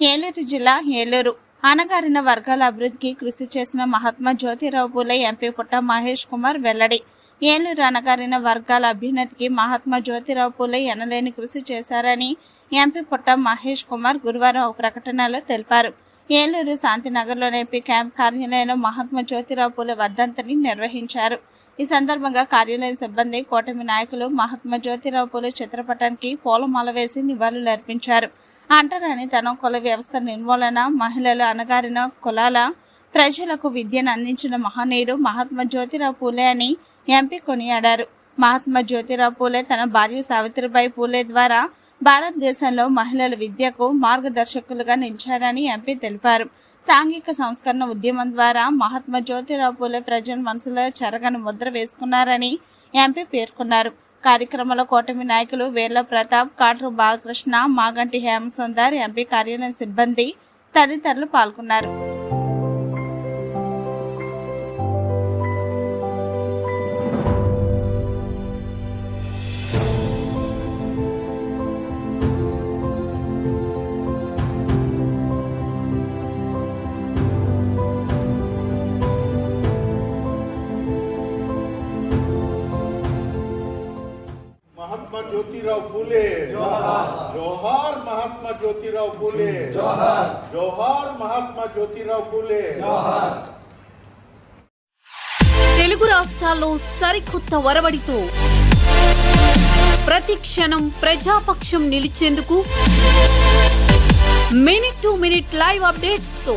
ఏలూరు జిల్లా ఏలూరు. అణగారిన వర్గాల అభివృద్ధికి కృషి చేసిన మహాత్మా జ్యోతిరావు పూలే ఎంపీ పుట్ట మహేష్ కుమార్ వెల్లడి. ఏలూరు అణగారిన వర్గాల అభ్యున్నతికి మహాత్మా జ్యోతిరావు పూలే ఎనలేని కృషి చేశారని ఎంపీ పుట్ట మహేష్ కుమార్ గురువారం ఒక ప్రకటనలో తెలిపారు. ఏలూరు శాంతినగర్లోని ఎంపీ క్యాంప్ కార్యాలయంలో మహాత్మా జ్యోతిరావు పూలే వర్ధంతిని నిర్వహించారు. ఈ సందర్భంగా కార్యాలయ సిబ్బంది కూటమి నాయకులు మహాత్మా జ్యోతిరావు పూలే చిత్రపటానికి పూలమాల వేసి నివాళులు అర్పించారు అంటరాని తన కుల వ్యవస్థ నిర్మూలన మహిళలు అణగారిన కులాల ప్రజలకు విద్యను అందించిన మహనీయుడు మహాత్మా జ్యోతిరావు పూలే అని ఎంపీ కొనియాడారు. మహాత్మా జ్యోతిరావు పూలే తన భార్య సావిత్రిబాయి పూలే ద్వారా భారతదేశంలో మహిళల విద్యకు మార్గదర్శకులుగా నిలిచారని ఎంపీ తెలిపారు. సాంఘిక సంస్కరణ ఉద్యమం ద్వారా మహాత్మా జ్యోతిరావు పూలే ప్రజల మనసులో చెరగని ముద్ర వేసుకున్నారని ఎంపీ పేర్కొన్నారు. కార్యక్రమంలో కూటమి నాయకులు వేర్ల ప్రతాప్ కాట్రు బాలకృష్ణ మాగంటి హేమసుందర్ ఎంపీ కార్యాలయం సిబ్బంది తదితరులు పాల్గొన్నారు. మహాత్మా జ్యోతిరావు పూలే జోహార్ మహాత్మా జ్యోతిరావు పూలే జోహార్ మహాత్మా జ్యోతిరావు పూలే తెలుగు రాష్ట్రాల్లో సరికొత్త వరవడితో ప్రతి క్షణం ప్రజాపక్షం నిలిచేందుకు మినిట్ టు మినిట్ లైవ్ అప్డేట్స్తో